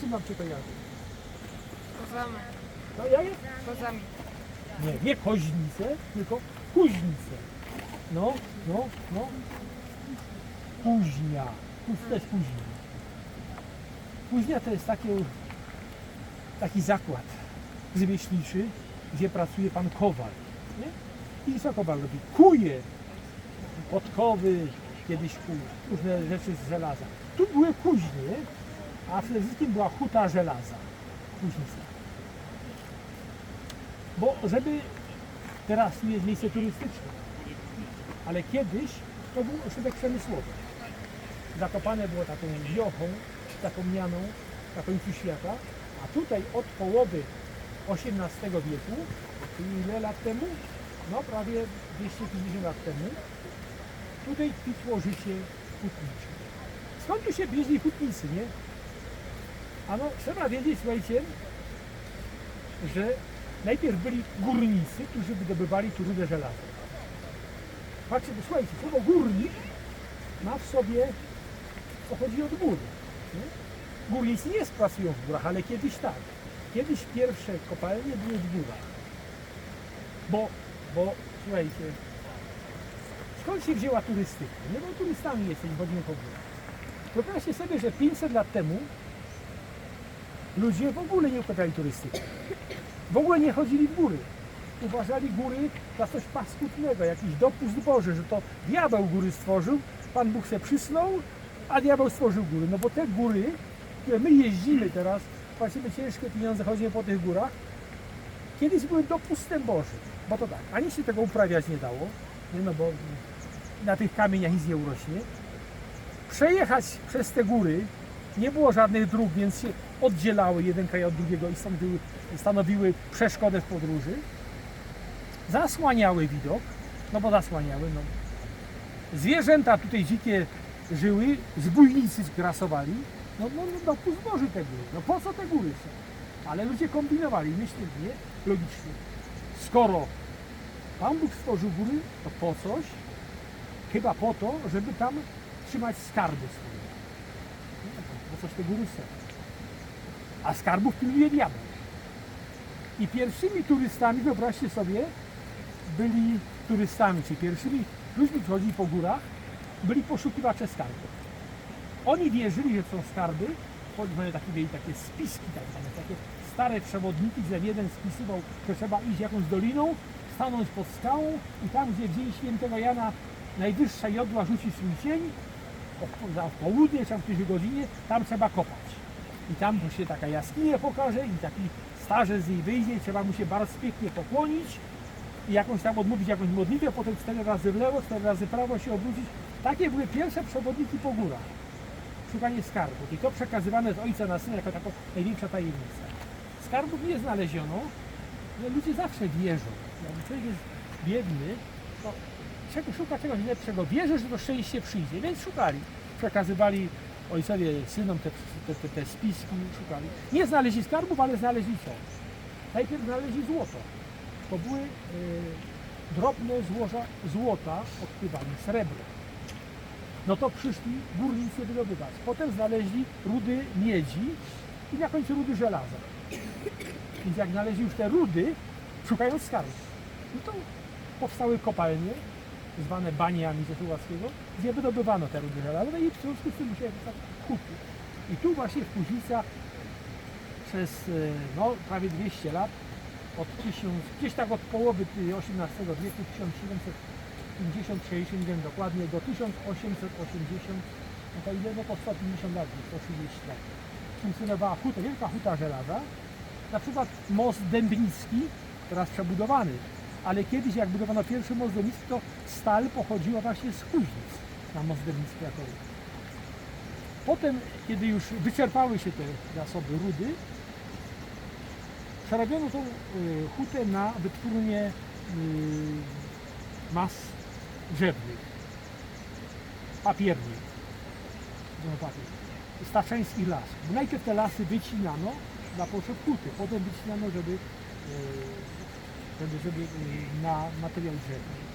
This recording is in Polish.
czym nam się kojarzy? Kozami. No ja jest? Kozami. Nie, nie koźnice, tylko kuźnice. No, no, no. Kuźnia. Kuź- To jest kuźnia. Kuźnia to jest takie, taki zakład rzemieślniczy, gdzie pracuje pan kowal. Nie? I co kowal robi? Kuje podkowy, kiedyś kuł, różne rzeczy z żelaza. Tu były kuźnie, a przede wszystkim była huta żelaza. Kuźnica. Bo żeby teraz tu jest miejsce turystyczne, ale kiedyś to był ośrodek przemysłowy. Zakopane było taką wiochą zapomnianą na końcu świata, a tutaj od połowy XVIII wieku, czyli ile lat temu? No prawie 250 lat temu, tutaj kwitło życie hutnicze. Skąd tu się bierzli hutnicy, nie? Ano, trzeba wiedzieć, słuchajcie, że najpierw byli górnicy, którzy wydobywali tu rudę żelaza. Patrzcie, bo słuchajcie, słowo górnik ma w sobie, pochodzi od góry. Nie? Górnicy nie pracują w górach, ale kiedyś tak. Kiedyś pierwsze kopalnie były w górach. Bo, bo słuchajcie, skąd się wzięła turystyka? Nie, bo turystami jesteśmy, chodzimy po górach. Wyobraźcie sobie, że 500 lat temu ludzie w ogóle nie uprawiali turystyki. W ogóle nie chodzili w góry. Uważali góry za coś paskudnego, jakiś dopust Boży, że to diabeł góry stworzył, Pan Bóg se przysnął, a diabeł stworzył góry. No bo te góry, które my jeździmy teraz, płacimy ciężkie pieniądze, chodzimy po tych górach, kiedyś były dopustem Bożym. Bo to tak, ani się tego uprawiać nie dało, nie no bo na tych kamieniach nic nie urośnie. Przejechać przez te góry, nie było żadnych dróg, więc się oddzielały jeden kraj od drugiego i stanowiły, stanowiły przeszkodę w podróży. Zasłaniały widok, no bo zasłaniały, no. Zwierzęta tutaj dzikie żyły, zbójnicy grasowali, no, no, no dopust Boży te góry, no po co te góry są? Ale ludzie kombinowali, nie? Logicznie. Skoro Pan Bóg stworzył góry, to po coś? Chyba po to, żeby tam trzymać skarby swoje. Nie, Po coś te góry są. A skarbów pilnuje diabeł. I pierwszymi turystami, wyobraźcie sobie, byli turystami, czy pierwszymi ludźmi, którzy chodzili po górach, byli poszukiwacze skarbów. Oni wierzyli, że są skarby, choć mają takie, mieli takie spiski, tak zwane, takie stare przewodniki, gdzie jeden spisywał, że trzeba iść jakąś doliną, stanąć pod skałą i tam, gdzie w dzień świętego Jana najwyższa jodła rzuci swój cień, o- za w południe, tam w którejś godzinie, tam trzeba kopać. I tam mu się taka jaskinia pokaże i taki starzec z niej wyjdzie i trzeba mu się bardzo pięknie pokłonić i jakąś tam odmówić jakąś modlitwę, potem cztery razy w lewo, cztery razy w prawo się obrócić. Takie były pierwsze przewodniki po górach. Szukanie skarbów. I to przekazywane z ojca na syna jako taka największa tajemnica. Skarbów nie znaleziono, ale ludzie zawsze wierzą. Jak człowiek jest biedny, to czego, szuka czegoś lepszego. Wierzy, że to szczęście przyjdzie, więc szukali. Przekazywali ojcowie synom te, te, te, te spiski, szukali. Nie znaleźli skarbów, ale znaleźli co? Najpierw znaleźli złoto. To były e, drobne złoża złota, odkrywali srebro. No to przyszli górnicy wydobywać. Potem znaleźli rudy miedzi i na końcu rudy żelaza. Więc jak znaleźli już te rudy, szukając skarbów, no to powstały kopalnie, zwane baniami ze Słowackiego, gdzie wydobywano te rudy żelaza i w związku z tym powstać huty. I tu właśnie w Kuźnicach przez e, no, prawie 200 lat, od 1000, gdzieś tak od połowy XVIII wieku, 1750, nie wiem dokładnie, do 1880, no to ile, no to 150 lat, 130 lat. Funkcjonowała huta, wielka huta żelaza, na przykład most Dębnicki, teraz przebudowany, ale kiedyś jak budowano Dębnicki, to stal pochodziła właśnie z Kuźnic na jako ruch. Potem, kiedy już wyczerpały się te zasoby rudy, przerobiono tą y, hutę na wytwórnię y, mas drzewnych, papiernych, no, papier, staczeńskich lasów. Najpierw te lasy wycinano dla potrzeb huty, potem wycinano, żeby, y, żeby, żeby y, na materiał drzewny.